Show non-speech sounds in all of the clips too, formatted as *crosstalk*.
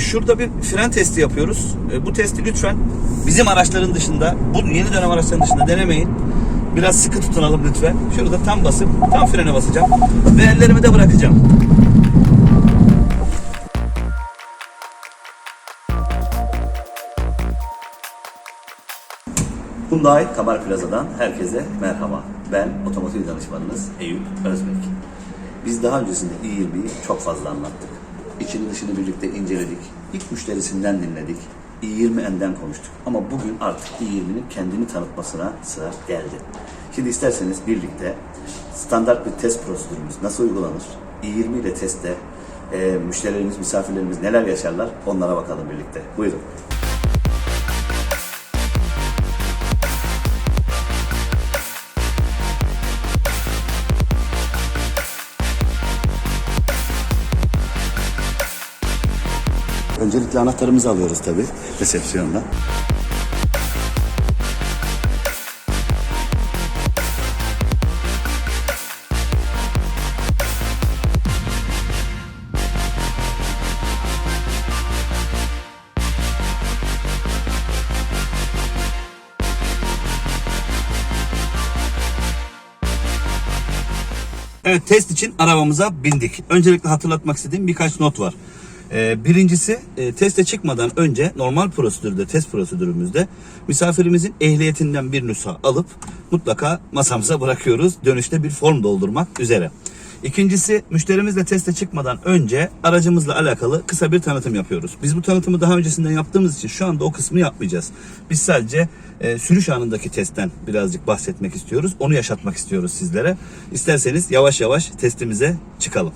şurada bir fren testi yapıyoruz. E, bu testi lütfen bizim araçların dışında, bu yeni dönem araçların dışında denemeyin. Biraz sıkı tutunalım lütfen. Şurada tam basıp tam frene basacağım. Ve ellerimi de bırakacağım. Hyundai Kamar Plaza'dan herkese merhaba. Ben otomotiv danışmanınız Eyüp Özbek. Biz daha öncesinde i20'yi çok fazla anlattık. İçini dışını birlikte inceledik. İlk müşterisinden dinledik. i20N'den konuştuk. Ama bugün artık i20'nin kendini tanıtmasına sıra geldi. Şimdi isterseniz birlikte standart bir test prosedürümüz nasıl uygulanır? i20 ile testte e, müşterilerimiz, misafirlerimiz neler yaşarlar onlara bakalım birlikte. Buyurun. Öncelikle anahtarımızı alıyoruz tabii resepsiyonda. Evet test için arabamıza bindik. Öncelikle hatırlatmak istediğim birkaç not var. Ee, birincisi e, teste çıkmadan önce normal prosedürde, test prosedürümüzde misafirimizin ehliyetinden bir nüsha alıp mutlaka masamıza bırakıyoruz. Dönüşte bir form doldurmak üzere. İkincisi müşterimizle teste çıkmadan önce aracımızla alakalı kısa bir tanıtım yapıyoruz. Biz bu tanıtımı daha öncesinden yaptığımız için şu anda o kısmı yapmayacağız. Biz sadece e, sürüş anındaki testten birazcık bahsetmek istiyoruz. Onu yaşatmak istiyoruz sizlere. İsterseniz yavaş yavaş testimize çıkalım.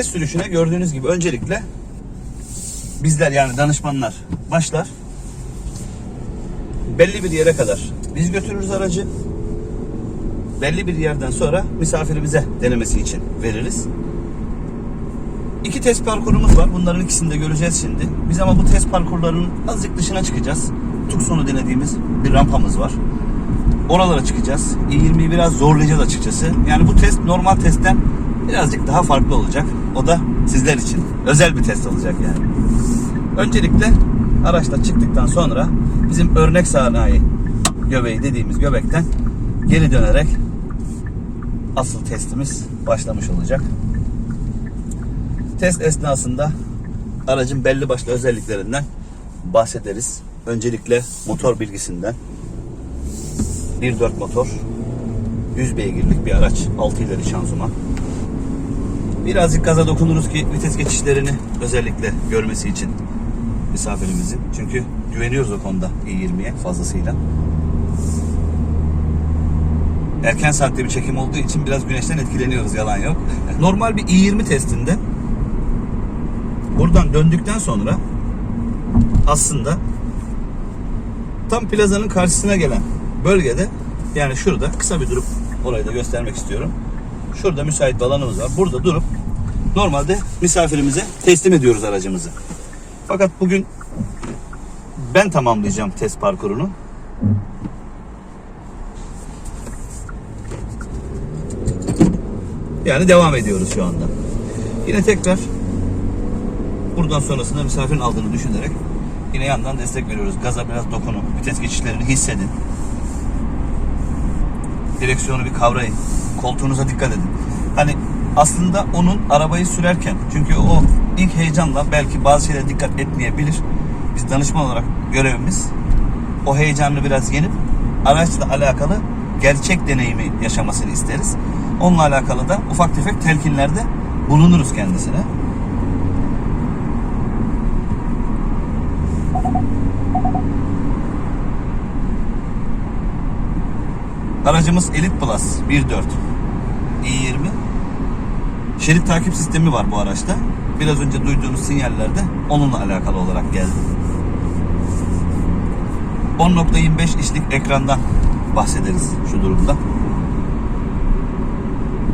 Test sürüşüne gördüğünüz gibi öncelikle bizler yani danışmanlar başlar. Belli bir yere kadar biz götürürüz aracı. Belli bir yerden sonra misafirimize denemesi için veririz. İki test parkurumuz var. Bunların ikisini de göreceğiz şimdi. Biz ama bu test parkurlarının azıcık dışına çıkacağız. Tucson'u denediğimiz bir rampamız var. Oralara çıkacağız. i20'yi biraz zorlayacağız açıkçası. Yani bu test normal testten birazcık daha farklı olacak. O da sizler için özel bir test olacak yani. Öncelikle araçla çıktıktan sonra bizim örnek sanayi göbeği dediğimiz göbekten geri dönerek asıl testimiz başlamış olacak. Test esnasında aracın belli başlı özelliklerinden bahsederiz. Öncelikle motor bilgisinden 1.4 motor 100 beygirlik bir araç 6 ileri şanzıman birazcık gaza dokunuruz ki vites geçişlerini özellikle görmesi için misafirimizin çünkü güveniyoruz o konuda i20'ye fazlasıyla. Erken saatte bir çekim olduğu için biraz güneşten etkileniyoruz yalan yok. *laughs* Normal bir i20 testinde buradan döndükten sonra aslında tam plazanın karşısına gelen bölgede yani şurada kısa bir durup orayı da göstermek istiyorum. Şurada müsait bir alanımız var. Burada durup normalde misafirimize teslim ediyoruz aracımızı. Fakat bugün ben tamamlayacağım test parkurunu. Yani devam ediyoruz şu anda. Yine tekrar buradan sonrasında misafirin aldığını düşünerek yine yandan destek veriyoruz. Gaza biraz dokunun. Vites geçişlerini hissedin. Direksiyonu bir kavrayın. Koltuğunuza dikkat edin. Hani aslında onun arabayı sürerken çünkü o ilk heyecanla belki bazı şeylere dikkat etmeyebilir. Biz danışman olarak görevimiz o heyecanını biraz yenip araçla alakalı gerçek deneyimi yaşamasını isteriz. Onunla alakalı da ufak tefek telkinlerde bulunuruz kendisine. Aracımız Elite Plus 1.4 i20 Şerit takip sistemi var bu araçta. Biraz önce duyduğunuz sinyallerde onunla alakalı olarak geldi. 10.25 inçlik ekrandan bahsederiz şu durumda.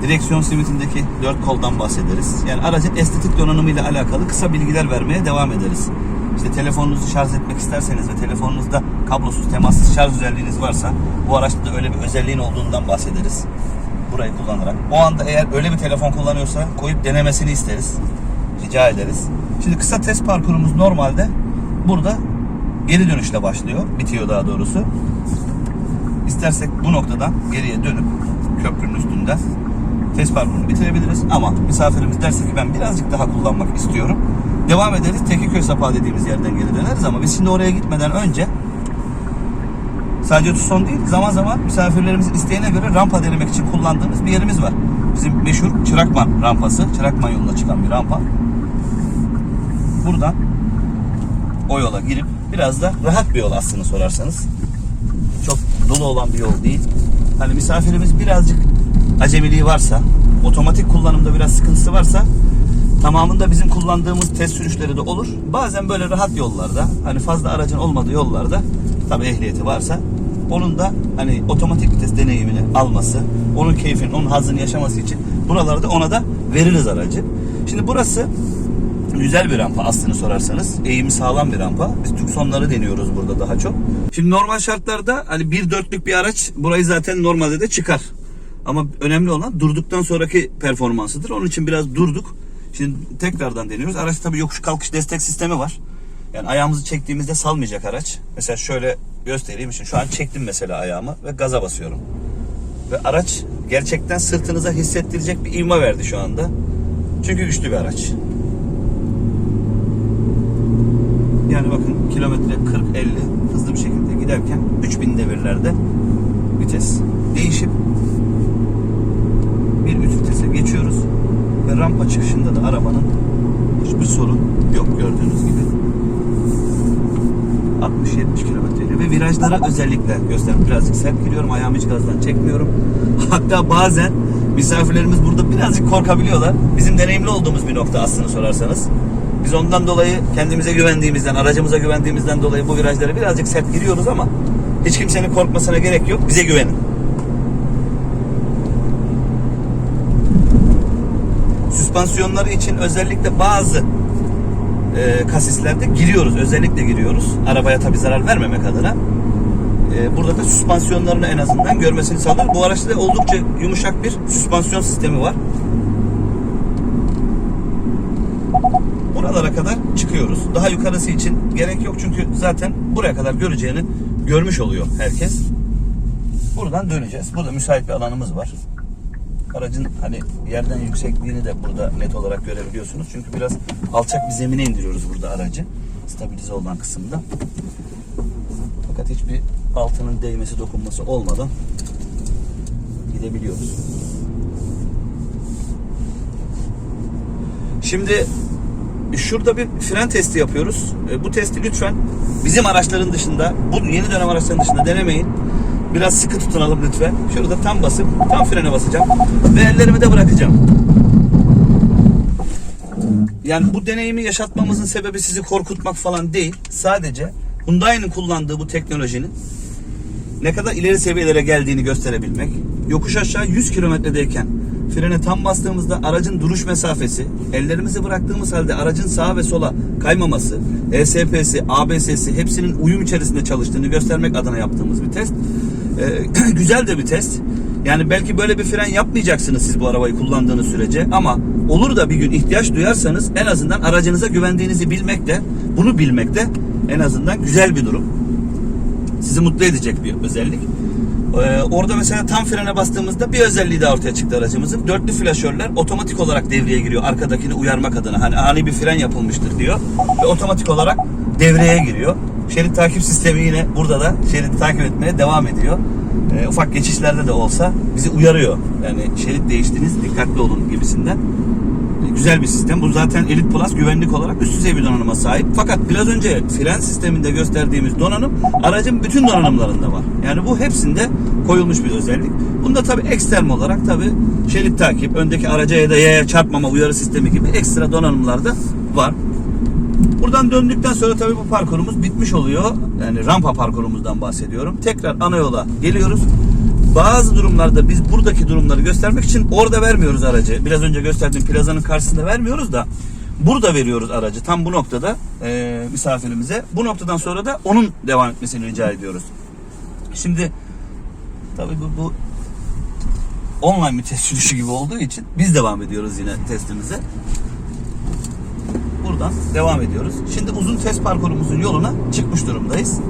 Direksiyon simitindeki dört koldan bahsederiz. Yani aracın estetik donanımıyla alakalı kısa bilgiler vermeye devam ederiz. İşte telefonunuzu şarj etmek isterseniz ve telefonunuzda kablosuz temassız şarj özelliğiniz varsa bu araçta da öyle bir özelliğin olduğundan bahsederiz. Burayı kullanarak. O anda eğer öyle bir telefon kullanıyorsa koyup denemesini isteriz. Rica ederiz. Şimdi kısa test parkurumuz normalde burada geri dönüşle başlıyor. Bitiyor daha doğrusu. İstersek bu noktadan geriye dönüp köprünün üstünden test parkurunu bitirebiliriz. Ama misafirimiz derse ki ben birazcık daha kullanmak istiyorum. Devam ederiz. Tekiköy Sapağı dediğimiz yerden geri döneriz ama biz şimdi oraya gitmeden önce sadece Tucson değil zaman zaman misafirlerimizin isteğine göre rampa denemek için kullandığımız bir yerimiz var. Bizim meşhur Çırakman rampası. Çırakman yoluna çıkan bir rampa. Buradan o yola girip biraz da rahat bir yol aslında sorarsanız. Çok dolu olan bir yol değil. Hani misafirimiz birazcık acemiliği varsa, otomatik kullanımda biraz sıkıntısı varsa tamamında bizim kullandığımız test sürüşleri de olur. Bazen böyle rahat yollarda, hani fazla aracın olmadığı yollarda tabi ehliyeti varsa onun da hani otomatik vites deneyimini alması, onun keyfini, onun hazını yaşaması için buralarda ona da veririz aracı. Şimdi burası güzel bir rampa aslını sorarsanız. Eğimi sağlam bir rampa. Biz Tucson'ları deniyoruz burada daha çok. Şimdi normal şartlarda hani bir dörtlük bir araç burayı zaten normalde de çıkar. Ama önemli olan durduktan sonraki performansıdır. Onun için biraz durduk. Şimdi tekrardan deniyoruz. Araç tabii yokuş kalkış destek sistemi var. Yani ayağımızı çektiğimizde salmayacak araç. Mesela şöyle göstereyim için şu an çektim mesela ayağımı ve gaza basıyorum. Ve araç gerçekten sırtınıza hissettirecek bir ivme verdi şu anda. Çünkü güçlü bir araç. Yani bakın kilometre 40-50 hızlı bir şekilde giderken 3000 devirlerde vites değişip bir üst vitese geçiyoruz ve rampa çıkışında da arabanın hiçbir sorun yok gördüğünüz gibi. 60-70 kilometre ve virajlara özellikle gösterdim. Birazcık sert giriyorum. Ayağımı hiç gazdan çekmiyorum. *laughs* Hatta bazen misafirlerimiz burada birazcık korkabiliyorlar. Bizim deneyimli olduğumuz bir nokta aslında sorarsanız. Biz ondan dolayı kendimize güvendiğimizden, aracımıza güvendiğimizden dolayı bu virajlara birazcık sert giriyoruz ama hiç kimsenin korkmasına gerek yok. Bize güvenin. Süspansiyonları için özellikle bazı e, kasislerde giriyoruz. Özellikle giriyoruz. Arabaya tabi zarar vermemek adına. E, burada da süspansiyonlarını en azından görmesini sağlar. Bu araçta da oldukça yumuşak bir süspansiyon sistemi var. Buralara kadar çıkıyoruz. Daha yukarısı için gerek yok çünkü zaten buraya kadar göreceğini görmüş oluyor herkes. Buradan döneceğiz. Burada müsait bir alanımız var. Aracın hani yerden yüksekliğini de burada net olarak görebiliyorsunuz. Çünkü biraz alçak bir zemine indiriyoruz burada aracı. Stabilize olan kısımda. Fakat hiçbir altının değmesi dokunması olmadan gidebiliyoruz. Şimdi şurada bir fren testi yapıyoruz. E, Bu testi lütfen bizim araçların dışında, bu yeni dönem araçların dışında denemeyin. Biraz sıkı tutunalım lütfen. Şurada tam basıp tam frene basacağım ve ellerimi de bırakacağım. Yani bu deneyimi yaşatmamızın sebebi sizi korkutmak falan değil. Sadece Hyundai'nin kullandığı bu teknolojinin ne kadar ileri seviyelere geldiğini gösterebilmek. Yokuş aşağı 100 kilometredeyken frene tam bastığımızda aracın duruş mesafesi, ellerimizi bıraktığımız halde aracın sağa ve sola kaymaması, ESP'si, ABS'si hepsinin uyum içerisinde çalıştığını göstermek adına yaptığımız bir test. Ee, *clears throat* güzel de bir test. Yani belki böyle bir fren yapmayacaksınız siz bu arabayı kullandığınız sürece ama olur da bir gün ihtiyaç duyarsanız en azından aracınıza güvendiğinizi bilmek de bunu bilmek de en azından güzel bir durum sizi mutlu edecek bir özellik. Ee, orada mesela tam frene bastığımızda bir özelliği de ortaya çıktı aracımızın. Dörtlü flaşörler otomatik olarak devreye giriyor. Arkadakini uyarmak adına. Hani ani bir fren yapılmıştır diyor. Ve otomatik olarak devreye giriyor. Şerit takip sistemi yine burada da şeridi takip etmeye devam ediyor. Ee, ufak geçişlerde de olsa bizi uyarıyor. Yani şerit değiştiniz dikkatli olun gibisinden güzel bir sistem. Bu zaten Elite Plus güvenlik olarak üst düzey bir donanıma sahip. Fakat biraz önce fren sisteminde gösterdiğimiz donanım aracın bütün donanımlarında var. Yani bu hepsinde koyulmuş bir özellik. Bunda tabi ekstrem olarak tabi şerit takip, öndeki araca ya da yaya çarpmama uyarı sistemi gibi ekstra donanımlar da var. Buradan döndükten sonra tabii bu parkurumuz bitmiş oluyor. Yani rampa parkurumuzdan bahsediyorum. Tekrar ana yola geliyoruz. Bazı durumlarda biz buradaki durumları göstermek için orada vermiyoruz aracı. Biraz önce gösterdiğim plazanın karşısında vermiyoruz da burada veriyoruz aracı. Tam bu noktada e, misafirimize. Bu noktadan sonra da onun devam etmesini rica ediyoruz. Şimdi tabii bu, bu online bir test sürüşü gibi olduğu için biz devam ediyoruz yine testimize. Buradan devam ediyoruz. Şimdi uzun test parkurumuzun yoluna çıkmış durumdayız.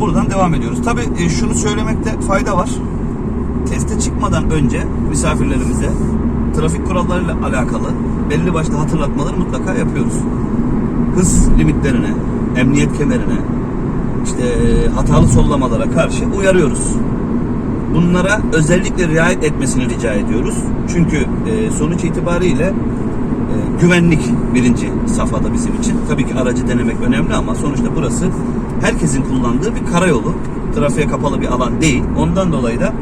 Buradan devam ediyoruz. Tabii e, şunu söylemekte fayda var. Teste çıkmadan önce misafirlerimize trafik kurallarıyla alakalı belli başlı hatırlatmaları mutlaka yapıyoruz. Hız limitlerine, emniyet kemerine, işte e, hatalı sollamalara karşı uyarıyoruz. Bunlara özellikle riayet etmesini rica ediyoruz. Çünkü e, sonuç itibariyle e, güvenlik birinci safhada bizim için. Tabii ki aracı denemek önemli ama sonuçta burası herkesin kullandığı bir karayolu. Trafiğe kapalı bir alan değil. Ondan dolayı da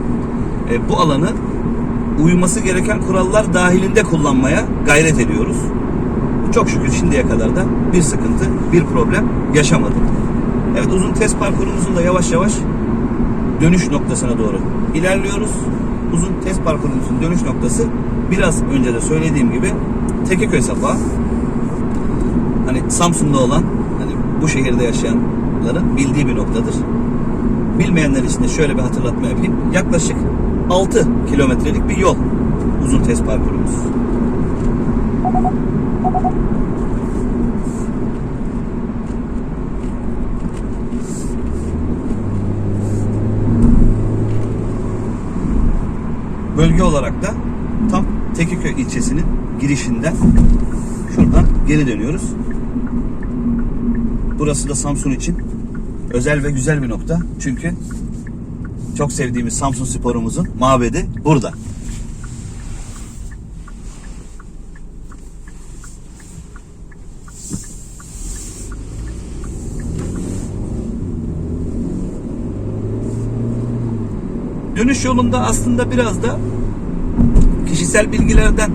e, bu alanı uyması gereken kurallar dahilinde kullanmaya gayret ediyoruz. Çok şükür şimdiye kadar da bir sıkıntı, bir problem yaşamadık. Evet uzun test parkurumuzun da yavaş yavaş dönüş noktasına doğru ilerliyoruz. Uzun test parkurumuzun dönüş noktası biraz önce de söylediğim gibi Tekeköy Sapağı. Hani Samsun'da olan, hani bu şehirde yaşayanların bildiği bir noktadır. Bilmeyenler için de şöyle bir hatırlatma yapayım. Yaklaşık 6 kilometrelik bir yol uzun test parkurumuz. Bölge olarak da tam Tekiköy ilçesinin girişinden şuradan geri dönüyoruz. Burası da Samsun için özel ve güzel bir nokta. Çünkü çok sevdiğimiz Samsun sporumuzun mabedi burada. Dönüş yolunda aslında biraz da kişisel bilgilerden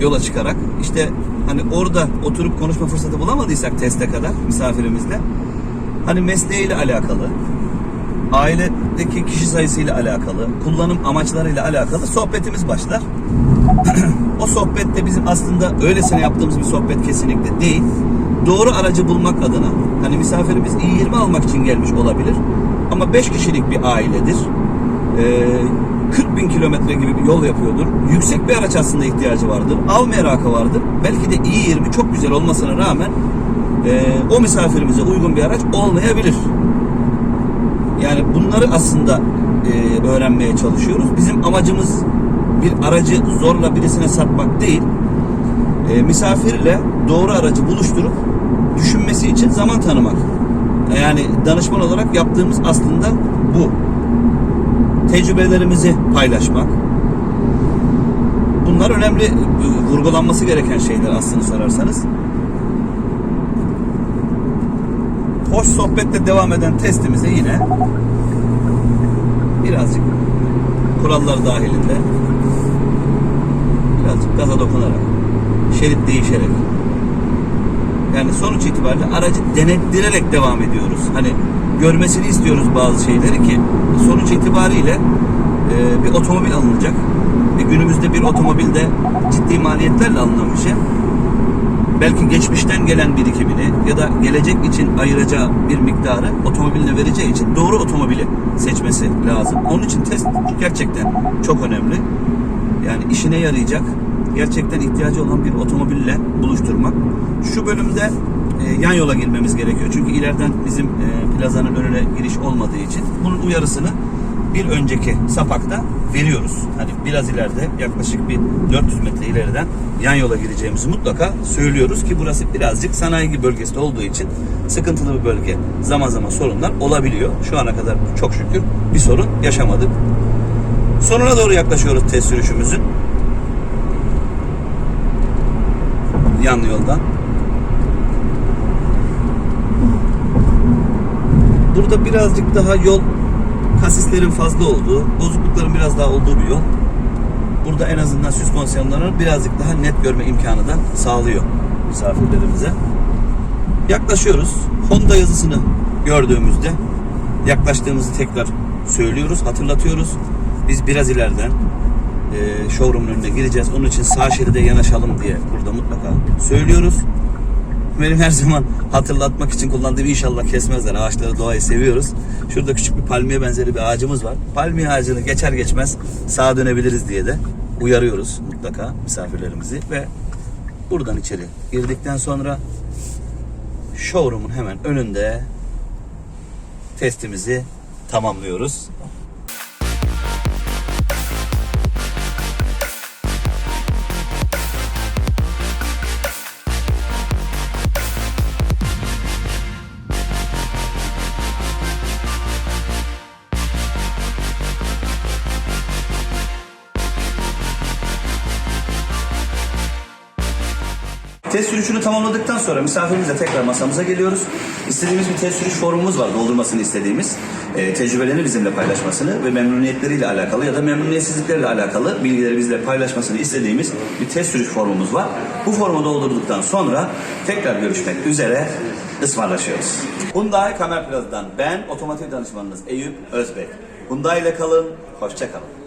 yola çıkarak işte hani orada oturup konuşma fırsatı bulamadıysak teste kadar misafirimizle hani mesleğiyle alakalı, ailedeki kişi sayısıyla alakalı, kullanım amaçlarıyla alakalı sohbetimiz başlar. *clears throat* o sohbette bizim aslında öylesine yaptığımız bir sohbet kesinlikle değil. Doğru aracı bulmak adına hani misafirimiz i20 almak için gelmiş olabilir ama 5 kişilik bir ailedir. Ee, 40 bin kilometre gibi bir yol yapıyordur. Yüksek bir araç aslında ihtiyacı vardır. Av merakı vardır. Belki de i20 çok güzel olmasına rağmen e, o misafirimize uygun bir araç olmayabilir. Yani bunları aslında e, öğrenmeye çalışıyoruz. Bizim amacımız bir aracı zorla birisine satmak değil. E, misafirle doğru aracı buluşturup düşünmesi için zaman tanımak. Yani danışman olarak yaptığımız aslında bu. Tecrübelerimizi paylaşmak. Bunlar önemli, e, vurgulanması gereken şeyler aslını sorarsanız. Hoş sohbetle devam eden testimize yine birazcık kurallar dahilinde birazcık gaza dokunarak şerit değişerek yani sonuç itibariyle aracı denettirerek devam ediyoruz. Hani görmesini istiyoruz bazı şeyleri ki sonuç itibariyle e, bir otomobil alınacak. E, günümüzde bir otomobilde ciddi maliyetlerle alınan bir şey belki geçmişten gelen birikimini ya da gelecek için ayıracağı bir miktarı otomobiline vereceği için doğru otomobili seçmesi lazım. Onun için test gerçekten çok önemli. Yani işine yarayacak, gerçekten ihtiyacı olan bir otomobille buluşturmak. Şu bölümde e, yan yola girmemiz gerekiyor. Çünkü ileriden bizim e, plazanın önüne giriş olmadığı için bunun uyarısını bir önceki sapakta veriyoruz. Hani biraz ileride yaklaşık bir 400 metre ileriden yan yola gireceğimizi mutlaka söylüyoruz ki burası birazcık sanayi bölgesi olduğu için sıkıntılı bir bölge. Zaman zaman sorunlar olabiliyor. Şu ana kadar çok şükür bir sorun yaşamadık. Sonuna doğru yaklaşıyoruz test sürüşümüzün. Yan yoldan. Burada birazcık daha yol kasislerin fazla olduğu, bozuklukların biraz daha olduğu bir yol. Burada en azından süspansiyonlarını birazcık daha net görme imkanı da sağlıyor misafirlerimize. Yaklaşıyoruz. Honda yazısını gördüğümüzde yaklaştığımızı tekrar söylüyoruz, hatırlatıyoruz. Biz biraz ileriden e, showroom'un önüne gireceğiz. Onun için sağ şeride yanaşalım diye burada mutlaka söylüyoruz. Benim her zaman hatırlatmak için kullandığım inşallah kesmezler. Ağaçları, doğayı seviyoruz. Şurada küçük bir palmiye benzeri bir ağacımız var. Palmiye ağacını geçer geçmez sağa dönebiliriz diye de uyarıyoruz mutlaka misafirlerimizi ve buradan içeri girdikten sonra showroom'un hemen önünde testimizi tamamlıyoruz. Test sürüşünü tamamladıktan sonra misafirimizle tekrar masamıza geliyoruz. İstediğimiz bir test sürüş formumuz var doldurmasını istediğimiz. Ee, tecrübelerini bizimle paylaşmasını ve memnuniyetleriyle alakalı ya da memnuniyetsizlikleriyle alakalı bilgileri bizle paylaşmasını istediğimiz bir test sürüş formumuz var. Bu formu doldurduktan sonra tekrar görüşmek üzere ısmarlaşıyoruz. Hyundai Kamer Plaza'dan ben otomotiv danışmanınız Eyüp Özbek. Hyundai ile kalın, hoşça kalın.